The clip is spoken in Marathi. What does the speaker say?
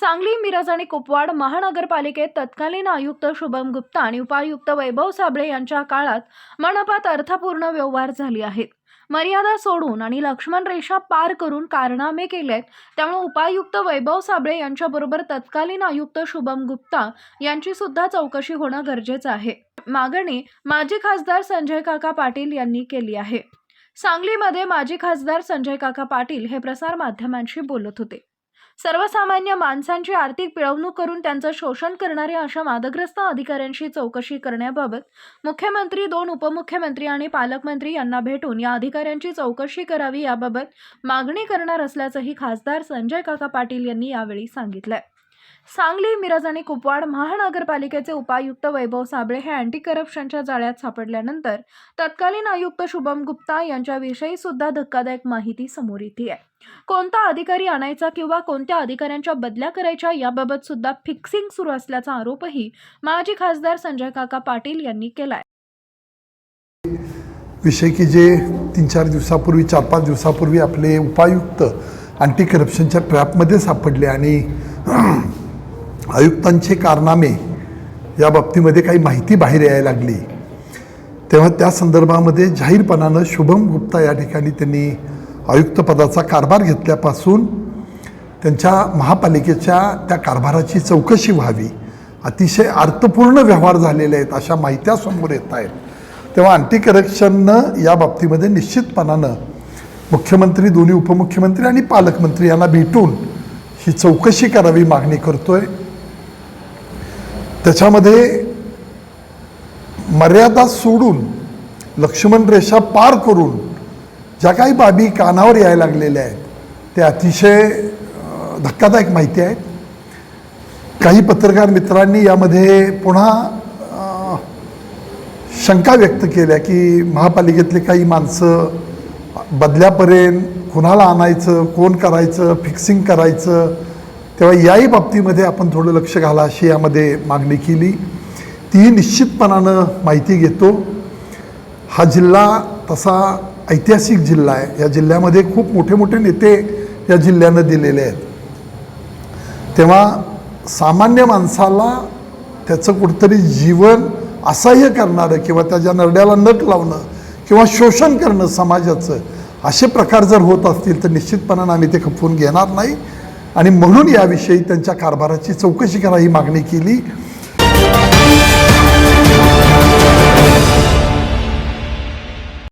सांगली मिरज आणि कुपवाड महानगरपालिकेत तत्कालीन आयुक्त शुभम गुप्ता आणि उपायुक्त वैभव साबळे यांच्या काळात मनपात अर्थपूर्ण व्यवहार झाले आहेत. मर्यादा सोडून आणि लक्ष्मण रेषा पार करून कारनामे केलेत त्यामुळे उपायुक्त वैभव साबळे यांच्याबरोबर तत्कालीन आयुक्त शुभम गुप्ता यांची सुद्धा चौकशी होणं गरजेचं आहे. मागणी माजी खासदार संजय काका पाटील यांनी केली आहे. सांगलीमध्ये माजी खासदार संजय काका पाटील हे प्रसार माध्यमांशी बोलत होते. सर्वसामान्य माणसांची आर्थिक पिळवणूक करून त्यांचं शोषण करणाऱ्या अशा वादग्रस्त अधिकाऱ्यांशी चौकशी करण्याबाबत मुख्यमंत्री दोन उपमुख्यमंत्री आणि पालकमंत्री यांना भेटून या अधिकाऱ्यांची चौकशी करावी याबाबत मागणी करणार असल्याचंही खासदार संजय काका पाटील यांनी यावेळी सांगितलंय. सांगली मिरज आणि कुपवाड महानगरपालिकेचे उपायुक्त वैभव साबळे हे अँटी करप्शनच्या जाळ्यात सापडल्यानंतर तत्कालीन आयुक्त शुभम गुप्ता यांच्याविषयी सुद्धा धक्कादायक माहिती समोर येते आहे. कोणता अधिकारी आणायचा किंवा कोणत्या अधिकाऱ्यांच्या बदल्या करायच्या याबाबत सुद्धा फिक्सिंग सुरू असल्याचा आरोपही माजी खासदार संजय काका पाटील यांनी केलाय. विषय की जे तीन चार दिवसापूर्वी चार पाच दिवसापूर्वी आपले उपायुक्त अँटी करप्शनच्या ट्रॅपमध्ये सापडले आणि आयुक्तांचे कारनामे या बाबतीमध्ये काही माहिती बाहेर यायला लागली. तेव्हा त्या संदर्भामध्ये जाहीरपणानं शुभम गुप्ता या ठिकाणी त्यांनी आयुक्तपदाचा कारभार घेतल्यापासून त्यांच्या महापालिकेच्या त्या कारभाराची चौकशी व्हावी. अतिशय अर्थपूर्ण व्यवहार झालेले आहेत अशा माहित्या समोर येत आहेत. तेव्हा अँटी करप्शननं या बाबतीमध्ये निश्चितपणानं मुख्यमंत्री दोन्ही उपमुख्यमंत्री आणि पालकमंत्री यांना भेटून ही चौकशी करावी मागणी करतोय. त्याच्यामध्ये मर्यादा सोडून लक्ष्मण रेषा पार करून ज्या काही बाबी कानावर यायला लागलेल्या आहेत त्या अतिशय धक्कादायक माहिती आहेत. काही पत्रकार मित्रांनी यामध्ये पुन्हा शंका व्यक्त केल्या की महापालिकेतले काही माणसं बदल्यापर्यंत कुणाला आणायचं कोण करायचं फिक्सिंग करायचं तेव्हा याही बाबतीमध्ये आपण थोडं लक्ष घाला अशी यामध्ये मागणी केली. तीही निश्चितपणानं माहिती घेतो. हा जिल्हा तसा ऐतिहासिक जिल्हा आहे. या जिल्ह्यामध्ये खूप मोठे मोठे नेते या जिल्ह्यानं दिलेले आहेत. तेव्हा सामान्य माणसाला त्याचं कुठंतरी जीवन असह्य करणारं किंवा त्याच्या नरड्याला नट लावणं किंवा शोषण करणं समाजाचं असे प्रकार जर होत असतील तर निश्चितपणानं आम्ही ते खपवून घेणार नाही. आणि म्हणून याविषयी त्यांच्या कारभाराची चौकशी करा ही मागणी केली.